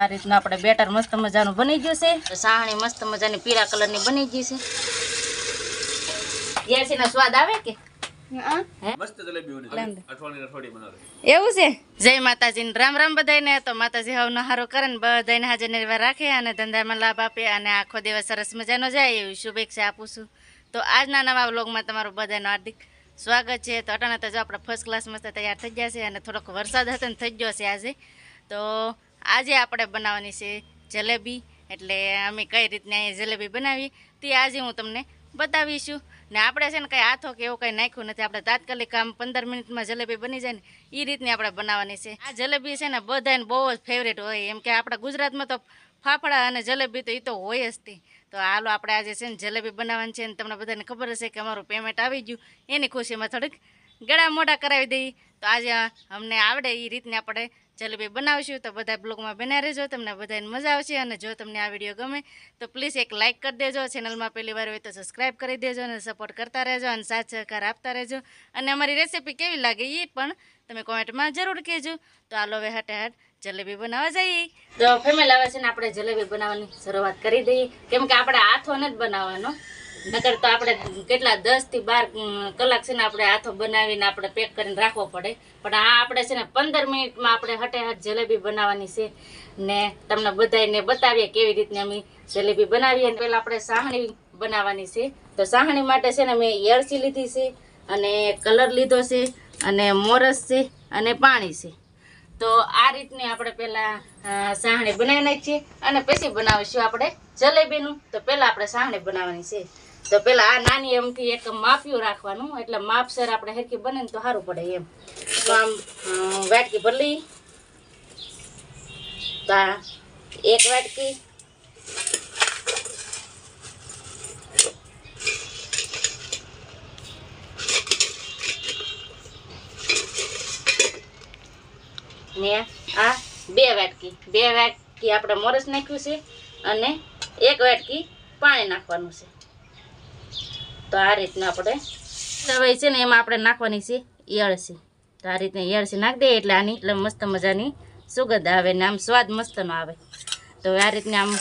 આ રીતનું આપણે બેટર મસ્ત મજાનું બની ગયું છે. સાહણી મસ્ત મજાની પીળા કલરની બની ગઈ છે. યાસીનો સ્વાદ આવે કે? એવું છે? જય માતાજી રામ રામ બધાને તો માતાજી હવ નહારો કરે ને બધાને હાજર નિર્વાહ રાખે અને ધંધામાં લાભ આપે અને આખો દિવસ સરસ મજાનો જાય એવી શુભેચ્છા આપું છું. તો આજના નવા વ્લોગમાં તમારું બધાનું હાર્દિક સ્વાગત છે. તો અટાણા તો જો આપણે ફર્સ્ટ ક્લાસ મસ્ત તૈયાર થઈ ગયા છે અને થોડોક વરસાદ હતો ને થઈ ગયો છે આજે. તો આજે આપણે બનાવવાની છે જલેબી. એટલે અમે કઈ રીતના અહીંયા જલેબી બનાવી તે આજે હું તમને બતાવીશું. ને આપણે છે ને કંઈ હાથો કે એવું કંઈ નાખ્યું નથી. આપણે તાત્કાલિક આમ પંદર મિનિટમાં જલેબી બની જાય ને એ રીતની આપણે બનાવવાની છે. આ જલેબી છે ને બધાને બહુ જ ફેવરેટ હોય. એમ કે આપણા ગુજરાતમાં તો ફાફડા અને જલેબી તો એ તો હોય જ તે. તો હાલો આપણે આજે છે ને જલેબી બનાવવાની છે ને તમને બધાને ખબર હશે કે અમારું પેમેન્ટ આવી ગયું. એની ખુશીમાં થોડીક ગળા મોઢા કરાવી દઈએ. તો આજે અમને આવડે એ રીતને આપણે જલેબી બનાવશું તો બધા બ્લોગમાં બના રહેજો, તમને બધાને મજા આવશે અને જો તમને આ વીડિયો ગમે તો પ્લીઝ એક લાઇક કરી દેજો ચેનલમાં પહેલી વાર હોય તો સબસ્ક્રાઈબ કરી દેજો અને સપોર્ટ કરતા રહેજો અને સાથ સહકાર આપતા રહેજો. અને અમારી રેસીપી કેવી લાગે એ પણ તમે કોમેન્ટમાં જરૂર કહેજો. તો આ લોવે હટે હટ જલેબી બનાવવા જઈએ. તો ફેમિલી આવે છે ને આપણે જલેબી બનાવવાની શરૂઆત કરી દઈએ. કેમ કે આપણે હાથો જ બનાવવાનો. નકર તો આપણે કેટલા દસથી બાર કલાક છે ને આપણે હાથો બનાવીને આપણે પેક કરીને રાખવો પડે. પણ આ આપણે છે ને પંદર મિનિટમાં આપણે હટે હટ જલેબી બનાવવાની છે ને તમને બધાને બતાવીએ કેવી રીતની અમે જલેબી બનાવીએ. પહેલાં આપણે સાહણી બનાવવાની છે. તો સાહણી માટે છે ને મેં એળચી લીધી છે અને કલર લીધો છે અને મોરસ છે અને પાણી છે. તો આ રીતની આપણે પહેલાં સાહણી બનાવી નાખીએ અને પછી બનાવીશું આપણે જલેબીનું. તો પહેલાં આપણે સાહણી બનાવવાની છે. તો પેલા આ નાની એમથી એક માપ્યું રાખવાનું. એટલે માપસર આપણે હેરકી બને તો સારું પડે એમ. તો આમ વાટકી ભરલી એક વાટકી. ને આ બે વાટકી. બે વાટકી આપણે મોરસ નાખ્યું છે અને એક વાટકી પાણી નાખવાનું છે. તો આ રીતનું આપણે હવે છે ને એમાં આપણે નાખવાની છે ઈયળસી. તો આ રીતની ઈયળસી નાખી દઈએ એટલે આની એટલે મસ્ત મજાની સુગંધ આવે ને આમ સ્વાદ મસ્તનો આવે. તો આ રીતને આમ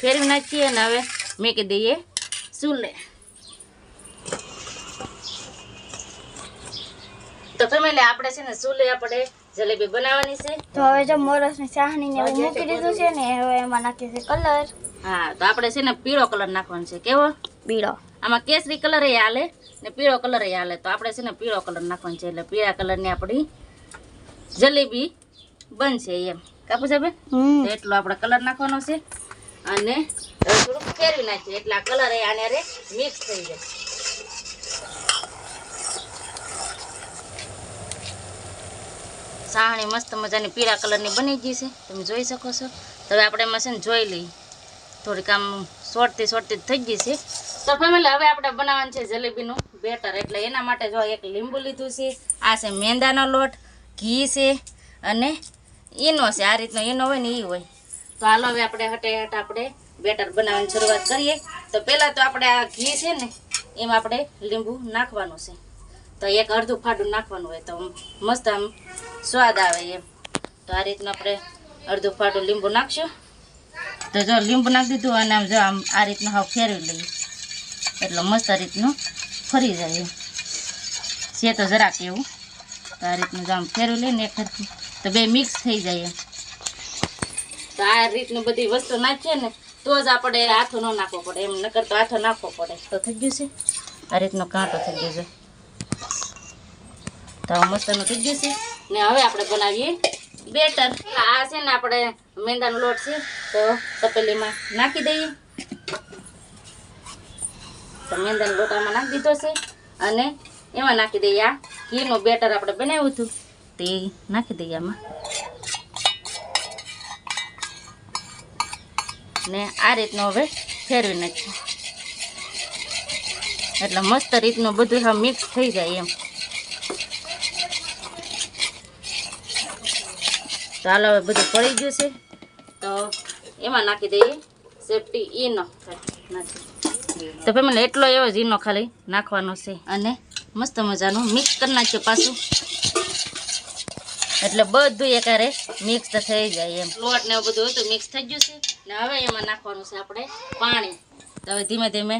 ફેરવી નાખીએ ને હવે મેકી દઈએ ચૂલે. તો ફેમિલી આપણે છે ને ચૂલે આપણે જલેબી બનાવવાની છે. તો હવે જો મોરસ ચાહણી ને મૂકી દીધું છે ને હવે એમાં નાખી છે કલર. હા તો આપણે છે ને પીળો કલર નાખવાનો છે. કેવો? પીળો. આમાં કેસરી કલર એ હાલે ને પીળો કલર એ હાલે. તો આપણે છે ને પીળો કલર નાખવાનો છે એટલે પીળા કલરની આપણી જલેબી બનશે એમ. કાપુ સાહેબ એટલો આપણે કલર નાખવાનો છે અને થોડુંક ફેરવી નાખીએ. એટલે આ કલર એ આને રે મિક્સ થઈ જાય. સાહણી મસ્ત મજાની પીળા કલરની બની ગઈ છે. તમે જોઈ શકો છો. તો હવે આપણે એમાં છે ને જોઈ લઈએ. થોડીક આમ સોટતી સોટતી થઈ ગઈ છે. તો ફેમિલી હવે આપણે બનાવવાનું છે જલેબીનું બેટર. એટલે એના માટે જો એક લીંબુ લીધું છે, આ છે મેંદાનો લોટ, ઘી છે અને ઈનો છે. આ રીતનો ઈનો હોય ને એ હોય. તો હાલો હવે આપણે હટે હટ આપણે બેટર બનાવવાની શરૂઆત કરીએ. તો પહેલાં તો આપણે આ ઘી છે ને, એમાં આપણે લીંબુ નાખવાનું છે. તો એક અડધું ફાડું નાખવાનું હોય તો મસ્ત આમ સ્વાદ આવે એમ. તો આ રીતનું આપણે અડધું ફાડું લીંબુ નાખશું. તો જો લીંબુ નાખી દીધું અને આમ જો આમ આ રીતનું હાવ ફેરવી લઈએ. એટલે મસ્ત રીતનું ફરી જાય છે તો જરાક એવું. તો આ રીતનું જો આમ ફેરવી લઈને ને તો બે મિક્સ થઈ જાય તો આ રીતનું બધી વસ્તુ નાખીએ ને તો જ આપણે હાથો ન નાખવો પડે એમ. નકર તો હાથો નાખવો પડે. તો થઈ ગયું છે. આ રીતનો કાંટો થઈ ગયો છે. તો મસ્તનું થઈ ગયું છે. ને હવે આપણે બનાવીએ બેટર. આ છે ને આપણે મેંદાનો લોટ છે, તો તપેલીમાં નાખી દઈએ. તો મેંદાનો લોટ આમાં નાખી દીધો છે, અને એમાં નાખી દઈએ આ ઘીનું બેટર આપણે બનાવ્યું હતું. તે નાખી દઈએ આમાં. ને આ રીતનું હવે ફેરવી નાખીએ. એટલે મસ્ત રીતનું બધું મિક્સ થઈ જાય એમ. તો હાલો હવે બધું પડી ગયું છે. તો એમાં નાખી દઈએ. સેફટી ઈનો તો તો ફેમિલી એટલો એવો જ ઈનો ખાલી નાખવાનો છે. અને મસ્ત મજાનું મિક્સ કરી નાખ્યો પાછું. એટલે બધું એકારે મિક્સ થઈ જાય એમ. લોટ ને બધું હતું મિક્સ થઈ ગયું છે. ને હવે એમાં નાખવાનું છે આપણે પાણી. તો હવે ધીમે ધીમે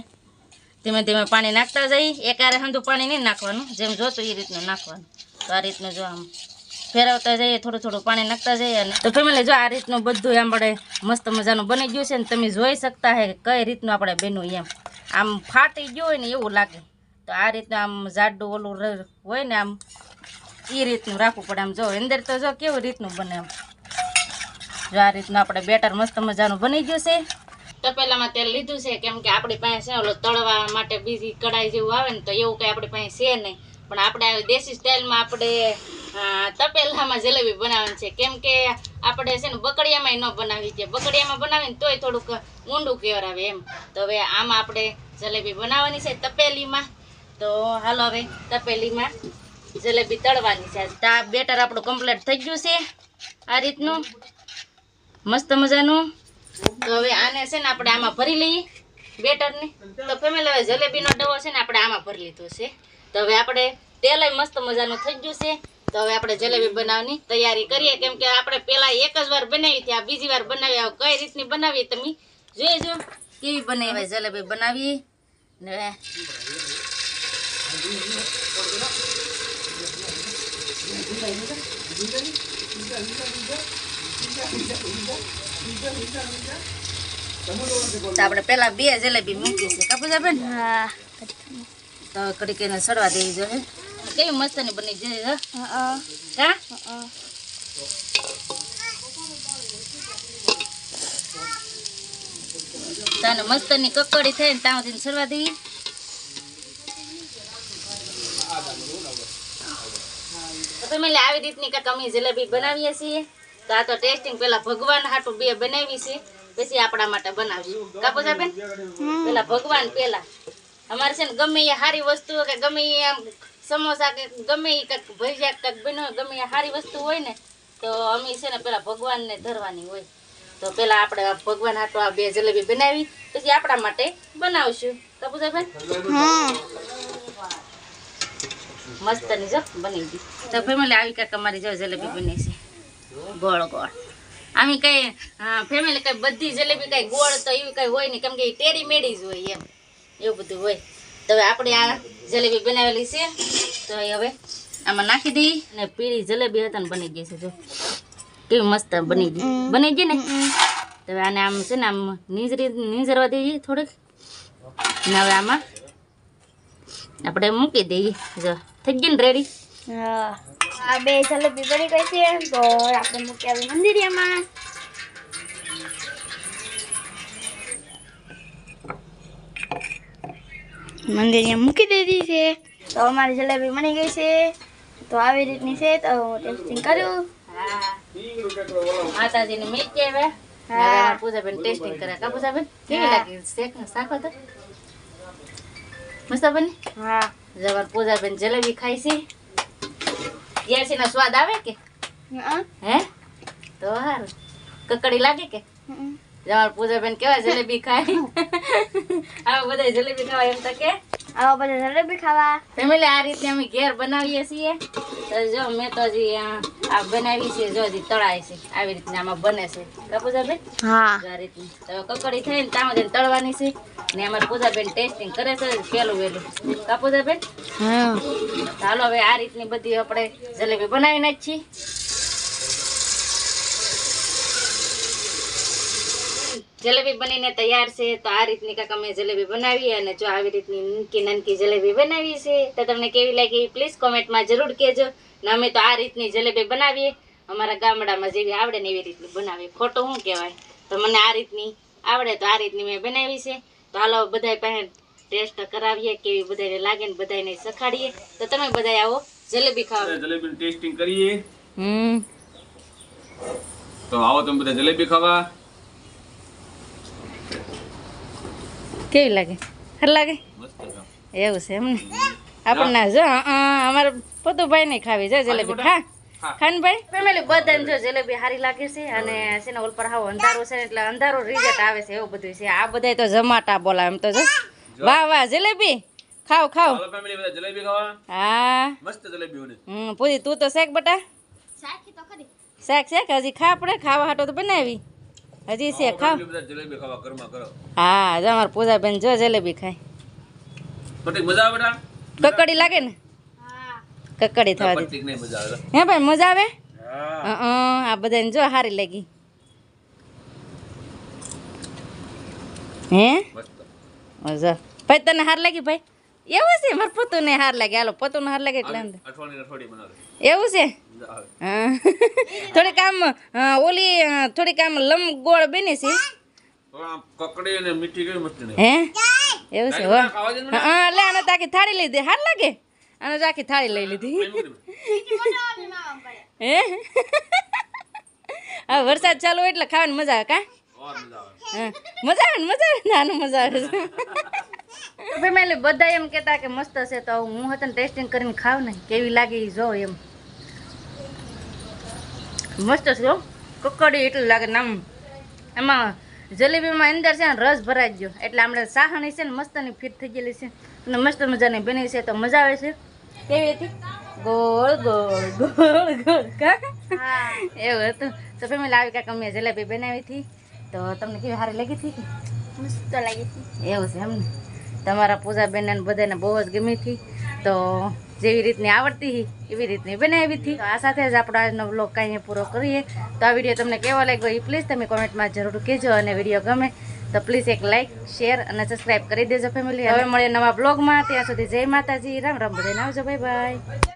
ધીમે ધીમે પાણી નાખતા જઈએ. એકારે હંધું પાણી નહીં નાખવાનું. જેમ જોતું એ રીતનું નાખવાનું. તો આ રીતનું જો આમ. ફેરવતા જઈએ, થોડું થોડું પાણી નાખતા જઈએ અને તો ફેમિલી, જો આ રીતનું બધું એમ આપણે મસ્ત મજાનું બની ગયું છે ને, તમે જોઈ શકતા હે કઈ રીતનું આપણે બન્યું એમ. આમ ફાટી ગયું હોય ને એવું લાગે. તો આ રીતનું આમ જાડું ઓલું હોય ને આમ એ રીતનું રાખવું પડે આમ. જો, અંદર તો જો કેવું રીતનું બને એમ જો આ રીતનું આપણે બેટર મસ્ત મજાનું બની ગયું છે. તપેલામાં તેલ લીધું છે, કેમ કે આપણી પાસે છે ઓલો તળવા માટે બીજી કઢાઈ જેવું આવે ને, તો એવું કંઈ આપણી પાસે છે નહીં. પણ આપણે દેશી સ્ટાઇલમાં આપણે તપેલામાં જલેબી બનાવવાની છે. કેમ કે આપણે છે ને બકડિયામાં ન બનાવી છે. બકડિયામાં બનાવીને તોય થોડુંક ઊંડું કેવરાવે એમ. તો હવે આમાં આપણે જલેબી બનાવવાની છે તપેલીમાં. તો હાલો હવે તપેલીમાં જલેબી તળવાની છે. આ બેટર આપણું કમ્પ્લીટ થઈ ગયું છે આ રીતનું. મસ્ત મજાનું. તો હવે આને છે ને આપણે આમાં ભરી લઈએ બેટરને. તો ફેમિલી હવે જલેબીનો ડવો છે ને આપણે આમાં ભરી લીધો છે. તો હવે આપણે તેલય મસ્ત મજાનું થઈ ગયું છે. તો હવે આપણે જલેબી બનાવવાની તૈયારી કરીએ. કેમ કે આપણે પેલા એક જ વાર બનાવી હતી આ બીજી વાર બનાવી. કઈ રીતની બનાવી તમે? જોઈજો કેવી બને. હવે જલેબી બનાવી ને તો આપણે પેલા બે જલેબી મૂકી છે. કાપુ બેન તો એને સડવા દેવી જોઈએ. કેવી મસ્તની બની જાય હે? કા હા? મસ્તની કકડી થાય ને ત્યાં સરવા દેવી તમે આવી રીતની કે અમે જલેબી બનાવીએ છીએ. તો આ તો ટેસ્ટિંગ પેલા ભગવાન હાટું બે બનાવી છે. પછી આપણા માટે બનાવીશું. કાપો બેન પેલા ભગવાન પેલા અમારે છે ને ગમે એ સારી વસ્તુ કે ગમે એ આમ સમોસા કે ગમે એ કંઈક ભજીયા કંઈક બન્યો ગમે સારી વસ્તુ હોય ને તો અમે છે ને પેલા ભગવાનને ધરવાની હોય. તો પેલા આપણે ભગવાન હાટો આ બે જલેબી બનાવી પછી આપણા માટે બનાવશું. કપૂજાબેન મસ્તની જો બની ગઈ તો ફેમિલી આવી કાંઈક અમારી જો જલેબી બની છે. ગોળ ગોળ. આમી કઈ ફેમિલી કઈ બધી જલેબી કઈ ગોળ તો એવી કઈ હોય નહીં. કેમ કે ટેરી મેળી મેડી જ હોય એમ. એવું બધું હોય. તો હવે આપણે આ જલેબી બનાવેલી છે. તો હવે આમાં નાખી દઈએ અને પીળી જલેબી હતા ને બની ગઈ છે જો. કેવી મસ્ત બની ગઈ. બની ગઈ ને? તો હવે આને આમ છે ને આમ નીજરી નીંજરવા દઈએ થોડીક. ને હવે આમાં આપણે મૂકી દઈએ. જો થઈ ગઈ ને રેડી હા. આ બે જલેબી બની ગઈ છે. તો આપણે મૂકી આવી મંદિરિયામાં. મંદિરિયા મૂકી દીધી છે. તો અમારી જલેબી બની ગઈ છે. તો આવી રીતની છે તો હું ટેસ્ટિંગ કરું. હા માતાજીને મીઠી આવે. હા. પૂજાબેન ટેસ્ટિંગ કરે. કા પૂજાબેન? કેવી. લાગી? શેક શાખો તો મસ્ત બની હા. જવાર પૂજાબેન જલેબી ખાઈ છે. નો સ્વાદ આવે કે? હે. તો હારું. કકડી લાગે કે? જવાર પૂજાબેન કેવા જલેબી ખાય? આવા બધા જલેબી ખાવા એમ તો કે. આવા બધા જલેબી ખાવા. ફેમિલી આ રીતે અમે ઘેર બનાવીએ છીએ. તો જો મેં તો હજી આ બનાવી છે જો હજી તળાય છે. આવી રીતના આમાં બને છે. કા પૂજાબેન? હા. આ રીતની. તો કકડી થઈને ને ત્યાં જઈને તળવાની છે. ને અમારે પૂજાબેન ટેસ્ટિંગ કરે છે પેલું વેલું કા પૂજાબેન? હા. ચાલો હવે આ રીતની બધી આપણે જલેબી બનાવી નાખીએ જલેબી બનીને તૈયાર છે તો આ રીતની કાંઈક અમે જલેબી બનાવી અને જો આવી રીતની નાનકી નાનકી જલેબી બનાવી છે તો તમને કેવી લાગી પ્લીઝ કોમેન્ટમાં જરૂર કહેજો. ને અમે તો આ રીતની જલેબી બનાવીએ. અમારા ગામડામાં જેવી આવડે ને એવી રીતની બનાવીએ. ખોટું શું કહેવાય? તો મને આ રીતની આવડે તો આ રીતની મેં બનાવી છે. તો હાલો બધાય પાસે ટેસ્ટ કરાવીએ કેવી બધાને લાગે ને બધાને સખાડીએ. તો તમે બધા આવો જલેબી ખાવા. જલેબી ટેસ્ટિંગ કરીએ. હમ. તો આવો તમે બધા જલેબી ખાવા. કેવી લાગે? ખર લાગે? એવું છે એમ ને આપણને જો અમારે અમારે પતુભાઈ ને ખાવી છે જલેબી. ખા હા. ખાનભાઈ? ફેમિલી બધાને જો જલેબી સારી લાગે છે અને છે ને ઓલ પર હાવ અંધારો છે એટલે અંધારો રિઝલ્ટ આવે છે એવું બધું છે. આ બધાય તો જમાટા બોલાવે એમ તો જો. વાહ વાહ જલેબી? ખાવ ખાવ ફેમિલી બધા જલેબી ખાવા? હા. મસ્ત જલેબી બને. હમ પૂરી તું તો શેક બટા? શાક તો ખરી. શાક શાક? હજી ખા પડે ખાવા હાટો તો બનાવી. હજી છે ખાવ જલેબી ખાવા ઘરમાં કરો. હા જો અમારા પૂજાબેન જો જલેબી ખાય. પટીક મજા આવે બેટા? કકડી લાગે ને? હા કકડી થવા દે. પટીક નહીં મજા આવે. હે ભાઈ મજા આવે? હા. આ બધાને જો સારી લાગી. હે? મજા. ભાઈ તને હાર લાગી ભાઈ? એવું છે મારે પોતું ને હાર લાગે. હાલો પોતું હાર લાગે એટલે એવું છે. થોડીક આમ ઓલી થોડીક આમ લંબગોળ બની છે. કકડી અને મીઠી કઈ મસ્ત હે? એવું છે હો. લે આને તાકી થાળી લીધી. હાર લાગે? આને તો થાળી લઈ લીધી. હે હવે વરસાદ ચાલુ હોય એટલે ખાવાની મજા આવે કા? મજા આવે. હા, મજા આવે ને મજા આવે ને? મજા આવે છે. ફેમિલી બધા એમ કહેતા કે મસ્ત છે તો હું હતા ટેસ્ટિંગ કરીને ખાવ ને કેવી લાગે એ જો એમ. મસ્ત છે કકડી એટલું લાગે નામ આમ. એમાં જલેબીમાં અંદર છે ને રસ ભરાઈ ગયો. એટલે આપણે સાહણી છે ને મસ્તની ફિટ થઈ ગયેલી છે. અને મસ્ત મજાની બની છે તો મજા આવે છે. કેવી હતી? ગોળ ગોળ ગોળ ગોળ. કા? હા. એવું હતું. તો ફેમિલી આવી કાંઈક અમે જલેબી બનાવી હતી. તો તમને કેવી સારી લાગી હતી? મસ્ત લાગી હતી. એવું છે એમને તમારા પૂજાબેન અને બધાને બહુ જ ગમી હતી. તો જેવી રીતની આવડતી હતી એવી રીતની બનાવી હતી. આ સાથે જ આપણો આજનો બ્લોગ કાંઈ પૂરો કરીએ. તો આ વીડિયો તમને કેવો લાગ્યો એ પ્લીઝ તમે કોમેન્ટમાં જરૂર કહેજો અને વીડિયો ગમે તો પ્લીઝ એક લાઇક શેર અને સબસ્ક્રાઈબ કરી દેજો ફેમિલી હવે મળીએ નવા બ્લોગમાં ત્યાં સુધી જય માતાજી. રામ રામ બધાને આવજો. Bye bye